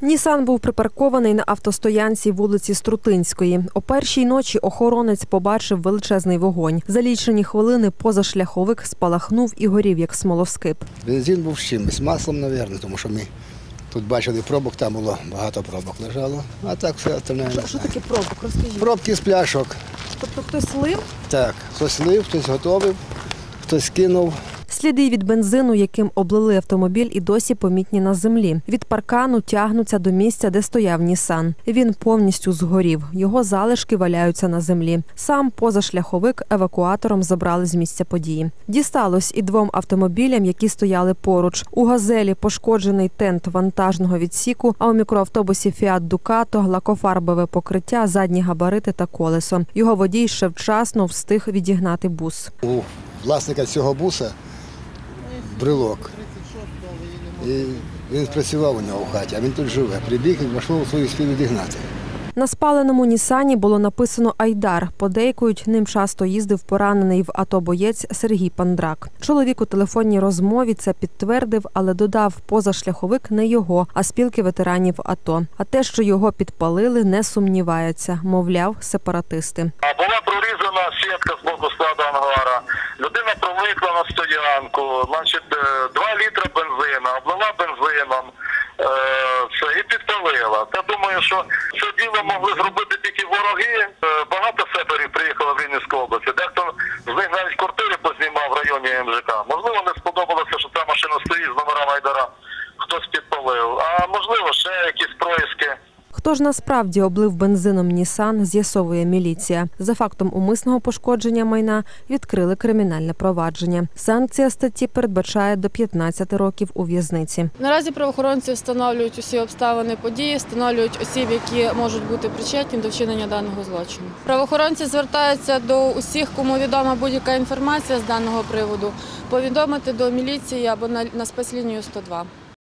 Нісан був припаркований на автостоянці вулиці Струтинської. О першій ночі охоронець побачив величезний вогонь. За лічені хвилини позашляховик спалахнув і горів, як смолоскип. Бензин був з чимось, маслом, мабуть, тому що ми тут бачили пробок, там було багато пробок лежало. А так все остальне. не знаю. таке пробок? Розкажіть. Пробки з пляшок. Тобто хтось лив? Так, хтось лив, хтось готовив, хтось кинув. Сліди від бензину, яким облили автомобіль, і досі помітні на землі. Від паркану тягнуться до місця, де стояв Нісан. Він повністю згорів. Його залишки валяються на землі. Сам позашляховик евакуатором забрали з місця події. Дісталось і двом автомобілям, які стояли поруч. У газелі пошкоджений тент вантажного відсіку, а у мікроавтобусі Фіат Дукато лакофарбове покриття, задні габарити та колесо. Його водій ще вчасно встиг відігнати бус. У власника цього буса брелок. І він працював у нього в хаті, а він тут живе. Прибіг і машину свою спів відігнати. На спаленому Нісані було написано Айдар. Подейкують, ним часто їздив поранений в АТО боєць Сергій Пандрак. Чоловік у телефонній розмові це підтвердив, але додав, позашляховик не його, а спілки ветеранів АТО. А те, що його підпалили, не сумнівається, мовляв, сепаратисти. А була прорізана сітка з боку складу ангара. Проникла на стоянку, значить, е, 2 літри бензину, облила бензином е, це, і підпалила. Та думаю, що це діло могли зробити тільки вороги. Е, Багато сеперів приїхало в Вінницьку області. Дехто з них навіть квартири познімав в районі МЖК. Можливо, не сподобалося, що ця машина стоїть з номерами Айдара. Хтось підпалив. А можливо, ще якісь происки. Хто ж насправді облив бензином Нісан, з'ясовує міліція. За фактом умисного пошкодження майна відкрили кримінальне провадження. Санкція статті передбачає до 15 років у в'язниці. Наразі правоохоронці встановлюють усі обставини події, встановлюють осіб, які можуть бути причетні до вчинення даного злочину. Правоохоронці звертаються до усіх, кому відома будь-яка інформація з даного приводу, повідомити до міліції або на спецлінію 102.